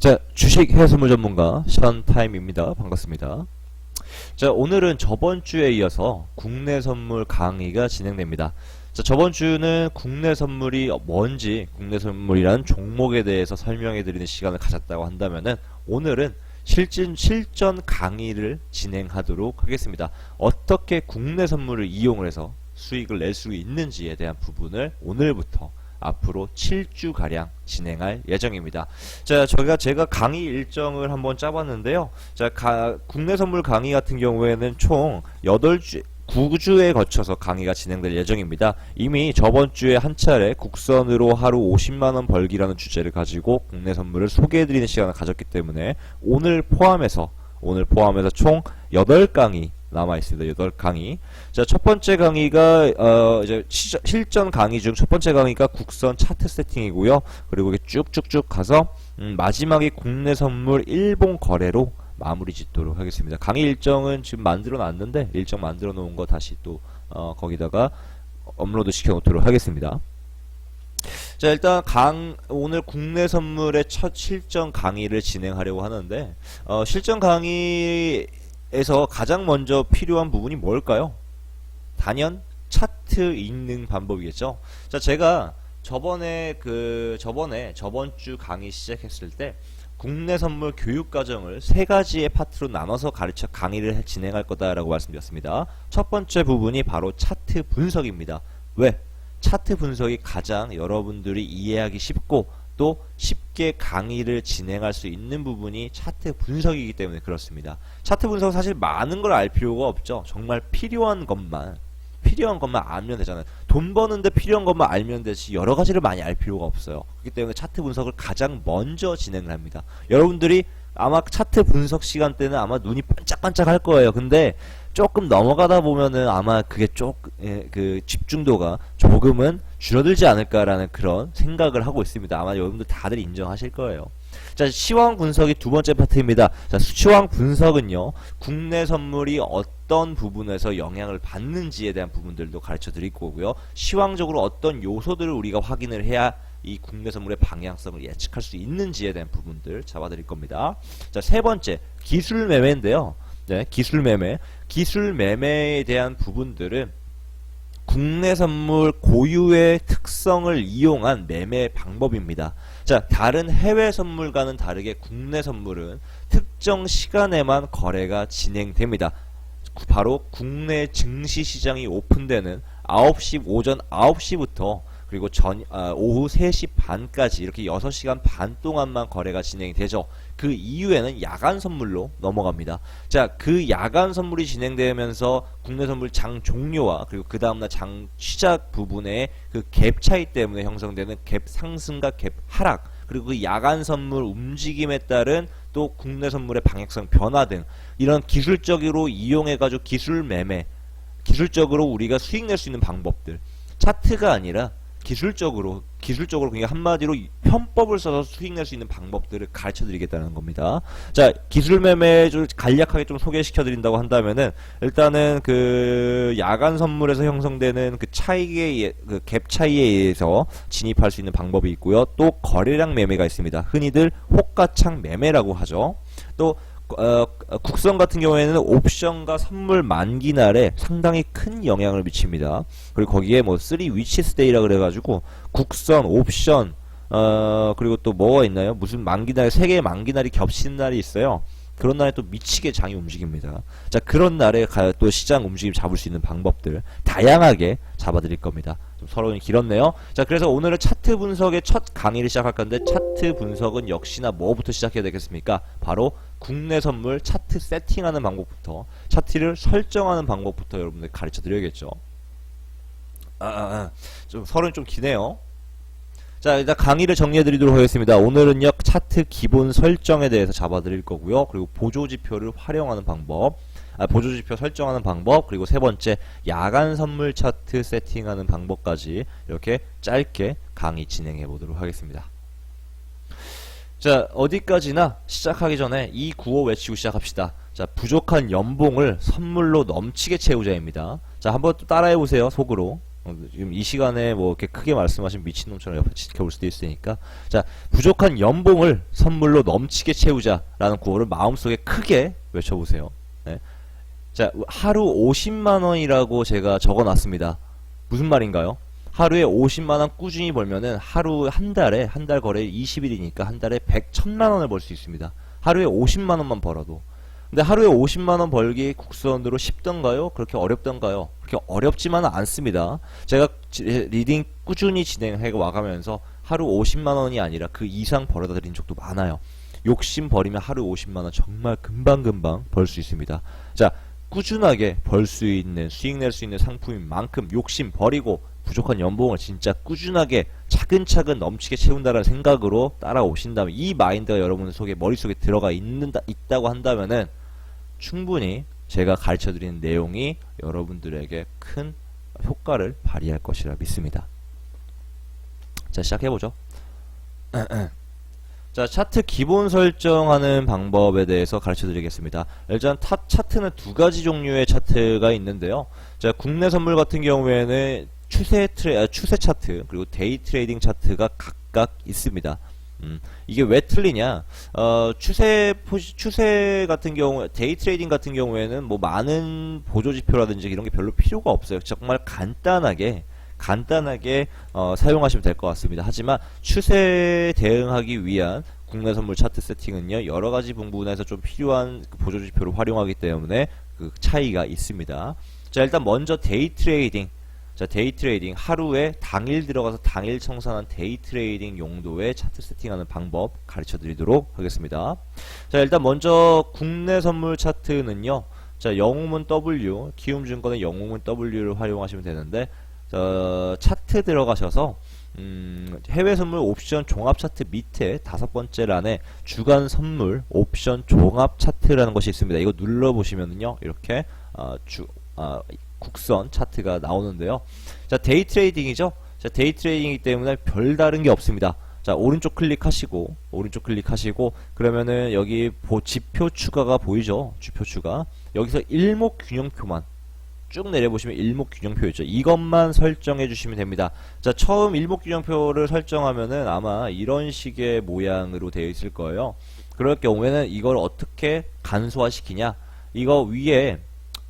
자, 주식 해외선물 전문가 션타임입니다. 반갑습니다. 자, 오늘은 저번 주에 이어서 국내 선물 강의가 진행됩니다. 자, 저번 주는 국내 선물이 뭔지, 국내 선물이라는 종목에 대해서 설명해 드리는 시간을 가졌다고 한다면은 오늘은 실전, 실전 강의를 진행하도록 하겠습니다. 어떻게 국내 선물을 이용을 해서 수익을 낼 수 있는지에 대한 부분을 오늘부터 앞으로 7주 가량 진행할 예정입니다. 자, 저희가 제가 강의 일정을 한번 짜봤는데요. 자, 가- 국내 선물 강의 같은 경우에는 총 8주 9주에 거쳐서 강의가 진행될 예정입니다. 이미 저번 주에 한 차례 국선으로 하루 50만 원 벌기라는 주제를 가지고 국내 선물을 소개해 드리는 시간을 가졌기 때문에 오늘 포함해서 오늘 포함해서 총 8강의 남아 있습니다. 8강의. 자, 첫 번째 강의가 어 이제 시- 실전 강의 중 첫 번째 강의가 국선 차트 세팅이고요. 그리고 이게 쭉쭉쭉 가서 음, 마지막에 국내 선물 일본 거래로 마무리 짓도록 하겠습니다. 강의 일정은 지금 만들어 놨는데 일정 만들어 놓은 거 다시 또 어, 거기다가 업로드 시켜 놓도록 하겠습니다. 자, 일단 강 오늘 국내 선물의 첫 실전 강의를 진행하려고 하는데 어, 실전 강의 에서 가장 먼저 필요한 부분이 뭘까요? 단연 차트 읽는 방법이겠죠. 자, 제가 저번에 그 저번에 저번 주 강의 시작했을 때 국내 선물 교육 과정을 세 가지의 파트로 나눠서 가르쳐 강의를 해- 진행할 거다라고 말씀드렸습니다. 첫 번째 부분이 바로 차트 분석입니다. 왜? 차트 분석이 가장 여러분들이 이해하기 쉽고 또 쉽게 강의를 진행할 수 있는 부분이 차트 분석이기 때문에 그렇습니다. 차트 분석 사실 많은 걸 알 필요가 없죠. 정말 필요한 것만 필요한 것만 알면 되잖아요. 돈 버는데 필요한 것만 알면 되지 여러 가지를 많이 알 필요가 없어요. 그렇기 때문에 차트 분석을 가장 먼저 진행을 합니다. 여러분들이 아마 차트 분석 시간 때는 아마 눈이 반짝반짝 할 거예요. 근데 조금 넘어가다 보면은 아마 그게 조금 예, 그 집중도가 조금은 줄어들지 않을까라는 그런 생각을 하고 있습니다. 아마 여러분들 다들 인정하실 거예요. 자, 시황 분석이 두 번째 파트입니다. 자, 시황 분석은요, 국내 선물이 어떤 부분에서 영향을 받는지에 대한 부분들도 가르쳐 드릴 거고요. 시황적으로 어떤 요소들을 우리가 확인을 해야 이 국내 선물의 방향성을 예측할 수 있는지에 대한 부분들 잡아 드릴 겁니다. 자, 세 번째, 기술 매매인데요. 네, 기술 매매. 기술 매매에 대한 부분들은 국내 선물 고유의 특성을 이용한 매매 방법입니다. 자, 다른 해외 선물과는 다르게 국내 선물은 특정 시간에만 거래가 진행됩니다. 구- 바로 국내 증시 시장이 오픈되는 9시 오전 9시부터 그리고 전 아, 오후 3시 반까지 이렇게 6시간 반 동안만 거래가 진행이 되죠. 그 이후에는 야간 선물로 넘어갑니다. 자, 그 야간 선물이 진행되면서 국내 선물 장 종료와 그리고 그 다음날 장 시작 부분의 그 갭 차이 때문에 형성되는 갭 상승과 갭 하락 그리고 그 야간 선물 움직임에 따른 또 국내 선물의 방향성 변화 등 이런 기술적으로 이용해 가지고 기술 매매 기술적으로 우리가 수익 낼 수 있는 방법들 차트가 아니라 기술적으로 기술적으로 그냥 한마디로 편법을 써서 수익 낼 수 있는 방법들을 가르쳐 드리겠다는 겁니다. 자, 기술 매매를 간략하게 좀 소개시켜 드린다고 한다면은 일단은 그 야간 선물에서 형성되는 그 차이에 그 갭 차이에 의해서 진입할 수 있는 방법이 있고요. 또 거래량 매매가 있습니다. 흔히들 호가창 매매라고 하죠. 또 어, 어, 국선 같은 경우에는 옵션과 선물 만기 날에 상당히 큰 영향을 미칩니다. 그리고 거기에 뭐3 위치스 데이라 그래가지고 국선, 옵션, 어, 그리고 또 뭐가 있나요? 무슨 만기 날에 세 개의 만기 날이 겹치는 날이 있어요. 그런 날에 또 미치게 장이 움직입니다. 자, 그런 날에 가- 또 시장 움직임 잡을 수 있는 방법들 다양하게 잡아드릴 겁니다. 좀 서론이 길었네요. 자, 그래서 오늘은 차트 분석의 첫 강의를 시작할 건데 차트 분석은 역시나 뭐부터 시작해야 되겠습니까? 바로 국내 선물 차트 세팅하는 방법부터 차트를 설정하는 방법부터 여러분들 가르쳐 드려야겠죠. 아, 아, 아. 좀 서론이 좀 기네요. 자, 일단 강의를 정리해 드리도록 하겠습니다. 오늘은요, 차트 기본 설정에 대해서 잡아 드릴 거고요. 그리고 보조 지표를 활용하는 방법, 아, 보조 지표 설정하는 방법, 그리고 세 번째, 야간 선물 차트 세팅하는 방법까지 이렇게 짧게 강의 진행해 보도록 하겠습니다. 자, 어디까지나 시작하기 전에 이 구호 외치고 시작합시다. 자, 부족한 연봉을 선물로 넘치게 채우자입니다. 자, 한번 또 따라해 보세요, 속으로. 어, 지금 이 시간에 뭐 이렇게 크게 말씀하신 미친놈처럼 옆에 지켜볼 수도 있으니까. 자, 부족한 연봉을 선물로 넘치게 채우자라는 구호를 마음속에 크게 외쳐보세요. 네. 자, 하루 50만원이라고 제가 적어 놨습니다. 무슨 말인가요? 하루에 50만원 꾸준히 벌면은 하루 한 달에, 한 달 거래 20일이니까 한 달에 100, 1000만원을 벌 수 있습니다. 하루에 50만원만 벌어도. 근데 하루에 50만원 벌기 국수원으로 쉽던가요? 그렇게 어렵던가요? 그렇게 어렵지만은 않습니다. 제가 지- 리딩 꾸준히 진행해 와가면서 하루 50만원이 아니라 그 이상 벌어다 드린 적도 많아요. 욕심 버리면 하루 50만원 정말 금방금방 벌 수 있습니다. 자, 꾸준하게 벌 수 있는, 수익 낼 수 있는 상품인 만큼 욕심 버리고 부족한 연봉을 진짜 꾸준하게 차근차근 넘치게 채운다는 생각으로 따라오신다면 이 마인드가 여러분 속에 머릿속에 들어가 있는다, 있다고 한다면은 충분히 제가 가르쳐 드리는 내용이 여러분들에게 큰 효과를 발휘할 것이라 믿습니다. 자, 시작해 보죠. 자, 차트 기본 설정하는 방법에 대해서 가르쳐 드리겠습니다. 일단 타, 차트는 두 가지 종류의 차트가 있는데요. 자, 국내 선물 같은 경우에는 추세 트레, 아, 추세 차트, 그리고 데이 트레이딩 차트가 각각 있습니다. 음, 이게 왜 틀리냐? 어, 추세 포지, 추세 같은 경우, 데이 트레이딩 같은 경우에는 뭐 많은 보조 지표라든지 이런 게 별로 필요가 없어요. 정말 간단하게 간단하게 어, 사용하시면 될 것 같습니다. 하지만 추세에 대응하기 위한 국내 선물 차트 세팅은요 여러 가지 부분에서 좀 필요한 그 보조 지표를 활용하기 때문에 그 차이가 있습니다. 자 일단 먼저 데이 트레이딩 자 데이 트레이딩 하루에 당일 들어가서 당일 청산한 데이 트레이딩 용도의 차트 세팅하는 방법 가르쳐 드리도록 하겠습니다. 자 일단 먼저 국내 선물 차트는요 자 영웅문 W 키움증권의 영웅문 W를 활용하시면 되는데 어, 차트 들어가셔서 음, 해외 선물 옵션 종합 차트 밑에 다섯 번째 란에 주간 선물 옵션 종합 차트라는 것이 있습니다. 이거 눌러 보시면은요 이렇게 어, 주 아, 국선 차트가 나오는데요. 자 데이 트레이딩이죠. 자 데이 트레이딩이기 때문에 별다른 게 없습니다. 자 오른쪽 클릭하시고 오른쪽 클릭하시고 그러면은 여기 보, 지표 추가가 보이죠? 지표 추가 여기서 일목 균형표만 쭉 내려보시면 일목균형표 있죠. 이것만 설정해 주시면 됩니다. 자, 처음 일목균형표를 설정하면은 아마 이런 식의 모양으로 되어 있을 거예요. 그럴 경우에는 이걸 어떻게 간소화시키냐? 이거 위에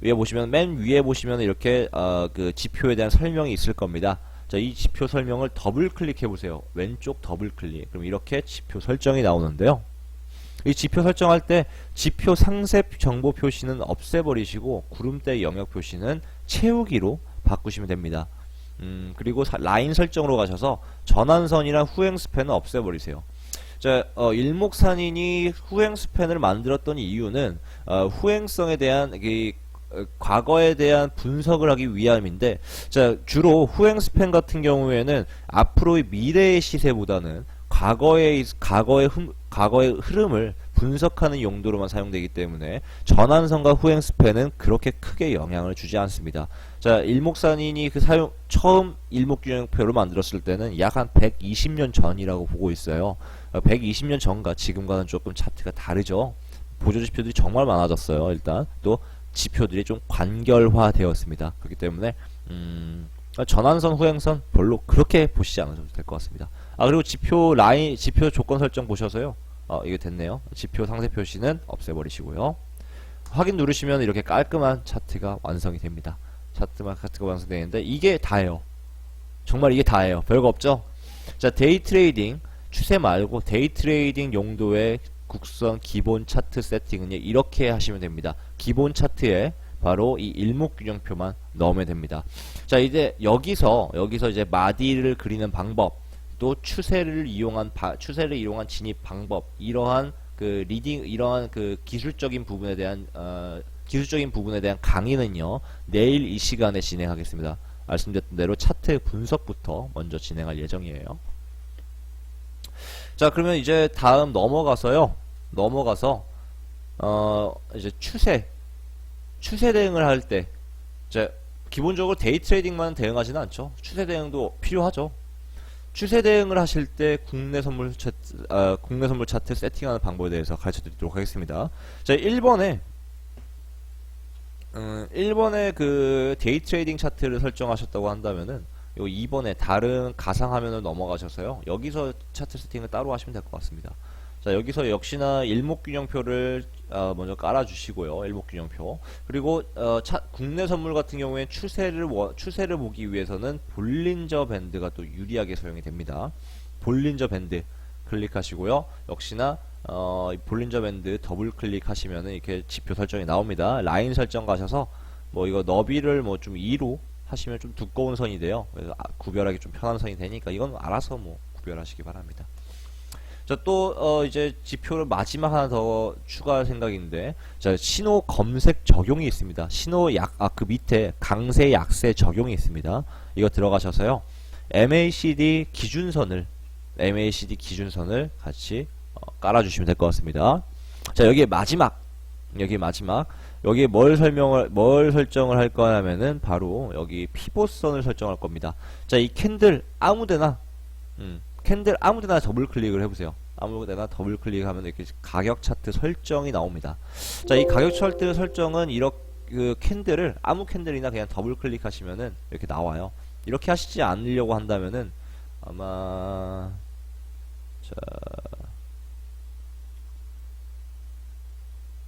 위에 보시면 맨 위에 보시면 이렇게 어, 그 지표에 대한 설명이 있을 겁니다. 자, 이 지표 설명을 더블 클릭해 보세요. 왼쪽 더블 클릭. 그럼 이렇게 지표 설정이 나오는데요. 이 지표 설정할 때 지표 상세 정보 표시는 없애버리시고 구름대 영역 표시는 채우기로 바꾸시면 됩니다. 음, 그리고 사- 라인 설정으로 가셔서 전환선이랑 후행 스팬은 없애버리세요. 자, 어, 일목산인이 후행 스팬을 만들었던 이유는 어, 후행성에 대한 이 어, 과거에 대한 분석을 하기 위함인데, 자 주로 후행 스팬 같은 경우에는 앞으로의 미래의 시세보다는 과거의 과거의 흠, 과거의 흐름을 분석하는 용도로만 사용되기 때문에 전환선과 후행 스팬은 그렇게 크게 영향을 주지 않습니다. 자, 일목산인이 그 사용 처음 일목균형표를 만들었을 때는 약 한 120년 전이라고 보고 있어요. 어, 120년 전과 지금과는 조금 차트가 다르죠. 보조 지표들이 정말 많아졌어요. 일단 또 지표들이 좀 관결화되었습니다. 그렇기 때문에 음, 전환선 후행선 별로 그렇게 보시지 않으셔도 될 것 같습니다. 아 그리고 지표 라인 지표 조건 설정 보셔서요. 어 이게 됐네요. 지표 상세 표시는 없애버리시고요. 확인 누르시면 이렇게 깔끔한 차트가 완성이 됩니다. 차트만 차트가 완성되는데 이게 다예요. 정말 이게 다예요. 별거 없죠? 자 데이 트레이딩 추세 말고 데이 트레이딩 용도의 국선 기본 차트 세팅은 이렇게 하시면 됩니다. 기본 차트에 바로 이 일목균형표만 넣으면 됩니다. 자 이제 여기서 여기서 이제 마디를 그리는 방법 또 추세를 이용한 바, 추세를 이용한 진입 방법 이러한 그 리딩 이러한 그 기술적인 부분에 대한 어, 기술적인 부분에 대한 강의는요 내일 이 시간에 진행하겠습니다. 말씀드렸던 대로 차트 분석부터 먼저 진행할 예정이에요. 자 그러면 이제 다음 넘어가서요 넘어가서 어 이제 추세 추세 대응을 할 때 이제 기본적으로 데이 트레이딩만 대응하지는 않죠 추세 대응도 필요하죠 추세 대응을 하실 때 국내 선물 차트, 아, 국내 선물 차트 세팅하는 방법에 대해서 가르쳐 드리도록 하겠습니다 자 1번에 음, 1번에 그 데이 트레이딩 차트를 설정하셨다고 한다면은 요 2번에 다른 가상 화면을 넘어가셔서요. 여기서 차트 세팅을 따로 하시면 될 것 같습니다. 자, 여기서 역시나 일목균형표를 어, 먼저 깔아주시고요. 일목균형표. 그리고 어, 차- 국내 선물 같은 경우에 추세를 워- 추세를 보기 위해서는 볼린저 밴드가 또 유리하게 사용이 됩니다. 볼린저 밴드 클릭하시고요. 역시나 어, 이 볼린저 밴드 더블 클릭하시면은 이렇게 지표 설정이 나옵니다. 라인 설정 가셔서 뭐 이거 너비를 뭐 좀 2로 하시면 좀 두꺼운 선이 돼요. 그래서 아, 구별하기 좀 편한 선이 되니까 이건 알아서 뭐 구별하시기 바랍니다. 자, 또, 어, 이제 지표를 마지막 하나 더 추가할 생각인데, 자, 신호 검색 적용이 있습니다. 신호 약, 아, 그 밑에 강세, 약세 적용이 있습니다. 이거 들어가셔서요. MACD 기준선을, MACD 기준선을 같이 어, 깔아주시면 될 것 같습니다. 자, 여기에 마지막, 여기 마지막, 여기에 뭘 설명을, 뭘 설정을 할 거냐면은 바로 여기 피봇선을 설정할 겁니다. 자, 이 캔들 아무데나, 음, 캔들 아무데나 더블 클릭을 해보세요. 아무데나 더블 클릭하면 이렇게 가격 차트 설정이 나옵니다. 자, 이 가격 차트 설정은 이렇게 그 캔들을 아무 캔들이나 그냥 더블 클릭하시면은 이렇게 나와요. 이렇게 하시지 않으려고 한다면은 아마 자,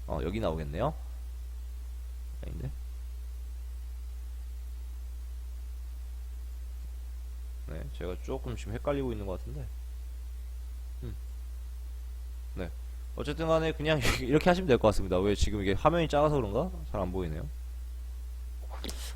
어 여기 나오겠네요. 아닌데? 네, 제가 조금 지금 헷갈리고 있는 것 같은데. 음. 네. 어쨌든 간에 그냥 이렇게 하시면 될 것 같습니다. 왜 지금 이게 화면이 작아서 그런가? 잘 안 보이네요.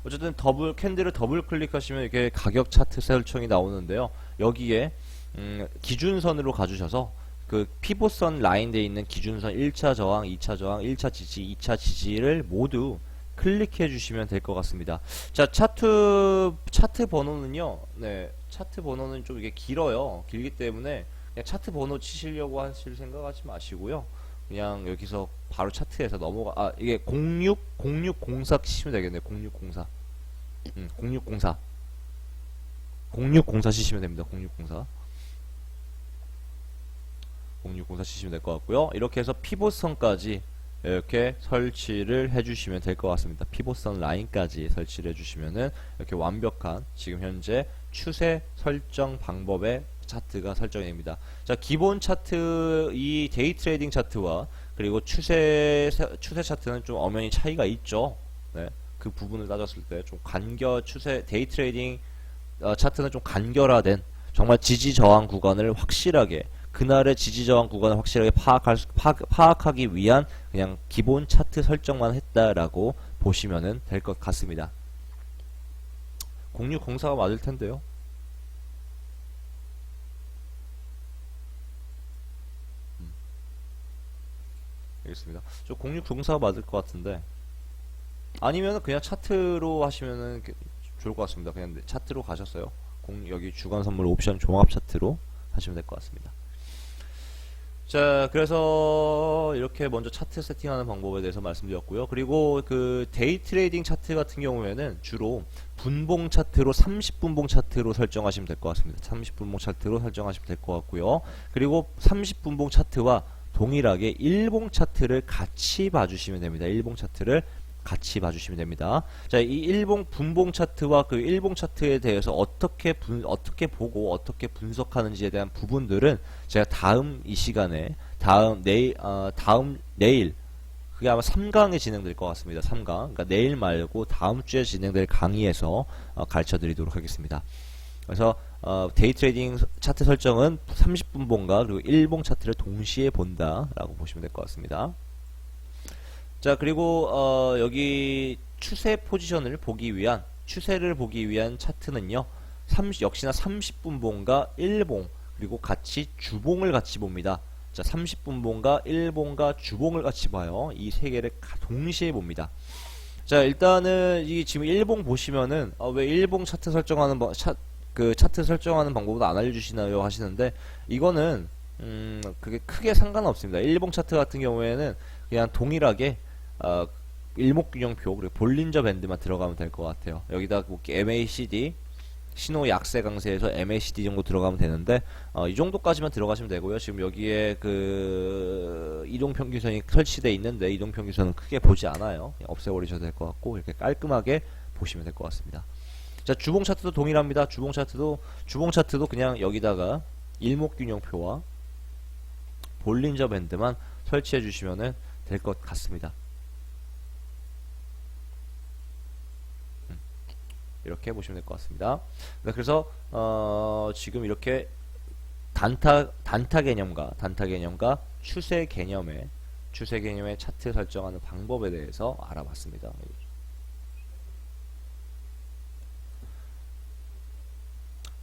어쨌든 더블 캔들을 더블 클릭하시면 이렇게 가격 차트 설정이 나오는데요. 여기에 음, 기준선으로 가주셔서 그 피봇선 라인되어 있는 기준선 1차 저항, 2차 저항, 1차 지지, 2차 지지를 모두 클릭해 주시면 될 것 같습니다. 자, 차트 차트 번호는요. 네. 차트 번호는 좀 이게 길어요. 길기 때문에 그냥 차트 번호 치시려고 하실 생각하지 마시고요. 그냥 여기서 바로 차트에서 넘어가 아, 이게 06 0604 치시면 되겠네요. 0604. 음, 0604. 0604 치시면 됩니다. 0604. 0604 치시면 될 것 같고요. 이렇게 해서 피봇선까지 이렇게 설치를 해주시면 될 것 같습니다. 피봇선 라인까지 설치를 해주시면은 이렇게 완벽한 지금 현재 추세 설정 방법의 차트가 설정이 됩니다. 자, 기본 차트 이 데이 트레이딩 차트와 그리고 추세 추세 차트는 좀 엄연히 차이가 있죠. 네. 그 부분을 따졌을 때 좀 간결 추세 데이 트레이딩 어, 차트는 좀 간결화된 정말 지지 저항 구간을 확실하게 그날의 지지 저항 구간을 확실하게 파악할 수- 파악, 파악 하기 위한 그냥 기본 차트 설정만 했다라고 보시면은 될것 같습니다. 0604가 맞을 텐데요. 음. 알겠습니다. 저 0604가 맞을 것 같은데 아니면은 그냥 차트로 하시면은 그- 좋을 것 같습니다. 그냥 네, 차트로 가셨어요. 공, 여기 주간 선물 옵션 종합 차트로 하시면 될 것 같습니다. 자, 그래서 이렇게 먼저 차트 세팅하는 방법에 대해서 말씀드렸고요. 그리고 그 데이 트레이딩 차트 같은 경우에는 주로 분봉 차트로 30분봉 차트로 설정하시면 될 것 같습니다. 30분봉 차트로 설정하시면 될 것 같고요. 그리고 30분봉 차트와 동일하게 일봉 차트를 같이 봐주시면 됩니다. 일봉 차트를 같이 봐주시면 됩니다. 자, 이 일봉 분봉 차트와 그 일봉 차트에 대해서 어떻게 분, 어떻게 보고 어떻게 분석하는지에 대한 부분들은 제가 다음 이 시간에 다음 내일 어, 다음 내일 그게 아마 3강에 진행될 것 같습니다. 3강. 그러니까 내일 말고 다음 주에 진행될 강의에서 어, 가르쳐 드리도록 하겠습니다. 그래서 어, 데이 트레이딩 차트 설정은 30분 봉과 그리고 1봉 차트를 동시에 본다라고 보시면 될 것 같습니다. 자, 그리고 어, 여기 추세 포지션을 보기 위한 추세를 보기 위한 차트는요. 30, 역시나 30분봉과 1봉 그리고 같이 주봉을 같이 봅니다. 자, 30분봉과 1봉과 주봉을 같이 봐요. 이 세 개를 가- 동시에 봅니다. 자, 일단은 이 지금 1봉 보시면은 어, 왜 1봉 차트 설정하는 방, 차, 그 차트 설정하는 방법을 안 알려주시나요 하시는데 이거는 음, 그게 크게 상관없습니다. 1봉 차트 같은 경우에는 그냥 동일하게 어, 일목균형표 그리고 볼린저 밴드만 들어가면 될 것 같아요. 여기다 뭐 MACD 신호 약세 강세에서 MACD 정도 들어가면 되는데 어, 이 정도까지만 들어가시면 되고요. 지금 여기에 그 이동 평균선이 설치돼 있는데 이동 평균선은 크게 보지 않아요. 없애버리셔도 될 것 같고 이렇게 깔끔하게 보시면 될 것 같습니다. 자 주봉 차트도 동일합니다. 주봉 차트도 주봉 차트도 그냥 여기다가 일목균형표와 볼린저 밴드만 설치해 주시면 될 것 같습니다. 이렇게 보시면 될 것 같습니다. 네, 그래서 어, 지금 이렇게 단타 단타 개념과 단타 개념과 추세 개념의 추세 개념의 차트 설정하는 방법에 대해서 알아봤습니다.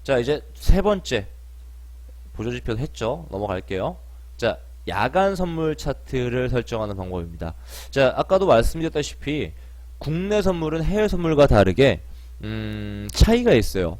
자 이제 세 번째 보조지표 했죠. 넘어갈게요. 자 야간 선물 차트를 설정하는 방법입니다. 자 아까도 말씀드렸다시피 국내 선물은 해외 선물과 다르게 음, 차이가 있어요.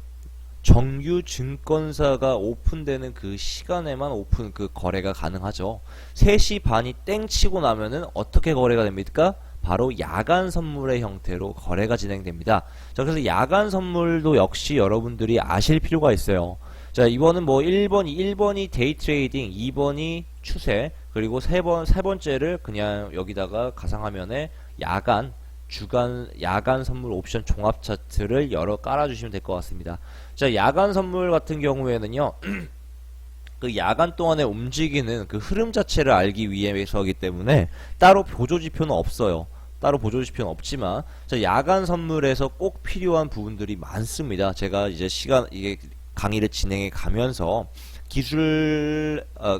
정규 증권사가 오픈되는 그 시간에만 오픈 그 거래가 가능하죠. 3시 반이 땡 치고 나면은 어떻게 거래가 됩니까? 바로 야간 선물의 형태로 거래가 진행됩니다. 자, 그래서 야간 선물도 역시 여러분들이 아실 필요가 있어요. 자, 이번은 뭐 1번, 1번이 데이 트레이딩, 2번이 추세, 그리고 세 번, 세 번째를 그냥 여기다가 가상화면에 야간, 주간, 야간 선물 옵션 종합 차트를 여러 깔아주시면 될 것 같습니다. 자, 야간 선물 같은 경우에는요, 그 야간 동안에 움직이는 그 흐름 자체를 알기 위해서이기 때문에 따로 보조 지표는 없어요. 따로 보조 지표는 없지만 자, 야간 선물에서 꼭 필요한 부분들이 많습니다. 제가 이제 시간 이게 강의를 진행해 가면서 기술 어,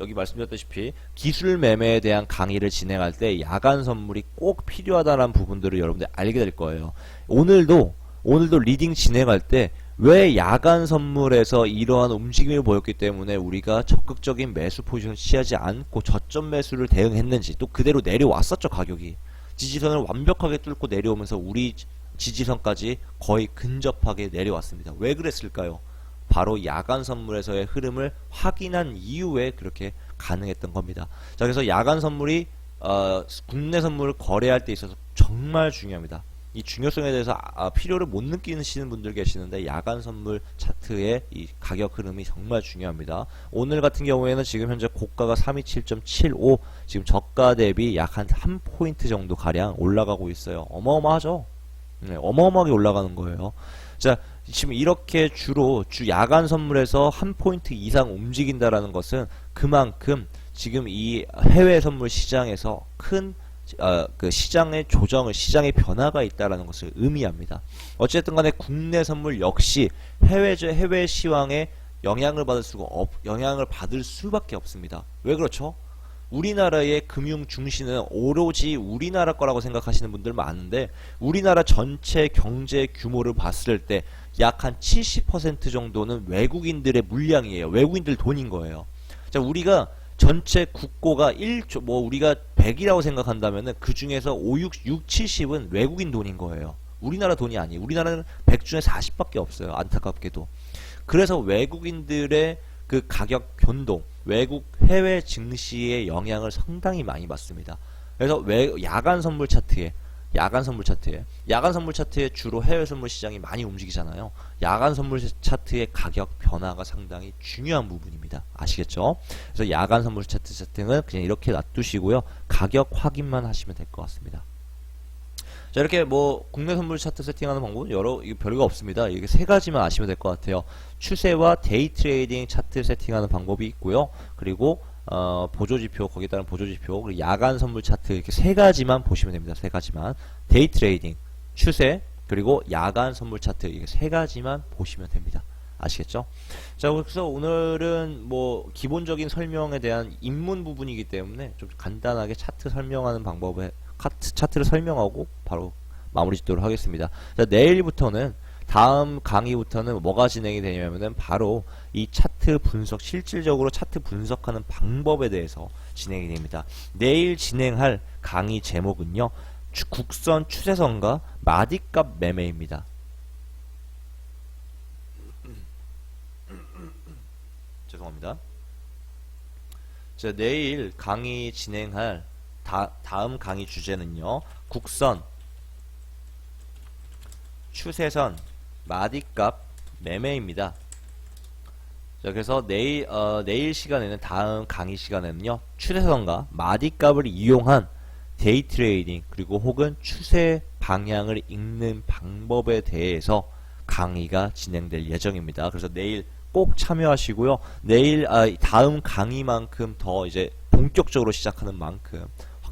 여기 말씀드렸다시피 기술 매매에 대한 강의를 진행할 때 야간 선물이 꼭 필요하다는 부분들을 여러분들 알게 될 거예요. 오늘도 오늘도 리딩 진행할 때 왜 야간 선물에서 이러한 움직임을 보였기 때문에 우리가 적극적인 매수 포지션을 취하지 않고 저점 매수를 대응했는지 또 그대로 내려왔었죠 가격이 지지선을 완벽하게 뚫고 내려오면서 우리 지지선까지 거의 근접하게 내려왔습니다. 왜 그랬을까요? 바로 야간 선물에서의 흐름을 확인한 이후에 그렇게 가능했던 겁니다. 자, 그래서 야간 선물이 어, 국내 선물을 거래할 때 있어서 정말 중요합니다. 이 중요성에 대해서 아, 필요를 못 느끼시는 분들 계시는데 야간 선물 차트의 이 가격 흐름이 정말 중요합니다. 오늘 같은 경우에는 지금 현재 고가가 327.75 지금 저가 대비 약 한 한 포인트 정도 가량 올라가고 있어요. 어마어마하죠. 네, 어마어마하게 올라가는 거예요. 자, 지금 이렇게 주로 주 야간 선물에서 한 포인트 이상 움직인다라는 것은 그만큼 지금 이 해외 선물 시장에서 큰 어, 그 시장의 조정을 시장의 변화가 있다라는 것을 의미합니다. 어쨌든 간에 국내 선물 역시 해외 해외 시황에 영향을 받을 수가 없 영향을 받을 수밖에 없습니다. 왜 그렇죠? 우리나라의 금융 중심은 오로지 우리나라 거라고 생각하시는 분들 많은데 우리나라 전체 경제 규모를 봤을 때 약 한 70% 정도는 외국인들의 물량이에요. 외국인들 돈인 거예요. 자, 우리가 전체 국고가 1조 뭐 우리가 100이라고 생각한다면은 그 중에서 5, 6, 6, 70은 외국인 돈인 거예요. 우리나라 돈이 아니에요. 우리나라는 100 중에 40밖에 없어요. 안타깝게도. 그래서 외국인들의 그 가격 변동, 외국 해외 증시의 영향을 상당히 많이 받습니다. 그래서 외, 야간 선물 차트에 야간 선물 차트에 야간 선물 차트에 주로 해외 선물 시장이 많이 움직이잖아요. 야간 선물 차트의 가격 변화가 상당히 중요한 부분입니다. 아시겠죠? 그래서 야간 선물 차트 세팅은 그냥 이렇게 놔두시고요. 가격 확인만 하시면 될 것 같습니다. 자 이렇게 뭐 국내 선물 차트 세팅하는 방법은 여러 별거 없습니다. 이게 세 가지만 아시면 될 것 같아요. 추세와 데이 트레이딩 차트 세팅하는 방법이 있고요. 그리고 어, 보조지표, 거기에 따른 보조지표, 그리고 야간 선물 차트 이렇게 세 가지만 보시면 됩니다. 세 가지만. 데이 트레이딩, 추세, 그리고 야간 선물 차트 이게 세 가지만 보시면 됩니다. 아시겠죠? 자, 그래서 오늘은 뭐 기본적인 설명에 대한 입문 부분이기 때문에 좀 간단하게 차트 설명하는 방법에 카트, 차트를 설명하고 바로 마무리 짓도록 하겠습니다. 자, 내일부터는 다음 강의부터는 뭐가 진행이 되냐면은 바로 이 차트 분석, 실질적으로 차트 분석하는 방법에 대해서 진행이 됩니다. 내일 진행할 강의 제목은요, 추- 국선 추세선과 마디값 매매입니다. 죄송합니다. 자, 내일 강의 진행할 다, 다음 강의 주제는요, 국선, 추세선, 마디값 매매입니다. 자, 그래서 내일, 어, 내일 시간에는, 다음 강의 시간에는요, 추세선과 마디값을 이용한 데이 트레이딩, 그리고 혹은 추세 방향을 읽는 방법에 대해서 강의가 진행될 예정입니다. 그래서 내일 꼭 참여하시고요. 내일, 아, 다음 강의만큼 더 이제 본격적으로 시작하는 만큼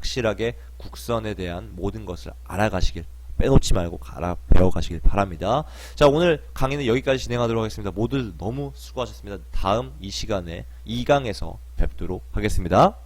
확실하게 국선에 대한 모든 것을 알아가시길 빼놓지 말고 알아 배워가시길 바랍니다. 자 오늘 강의는 여기까지 진행하도록 하겠습니다. 모두 너무 수고하셨습니다. 다음 이 시간에 2강에서 뵙도록 하겠습니다.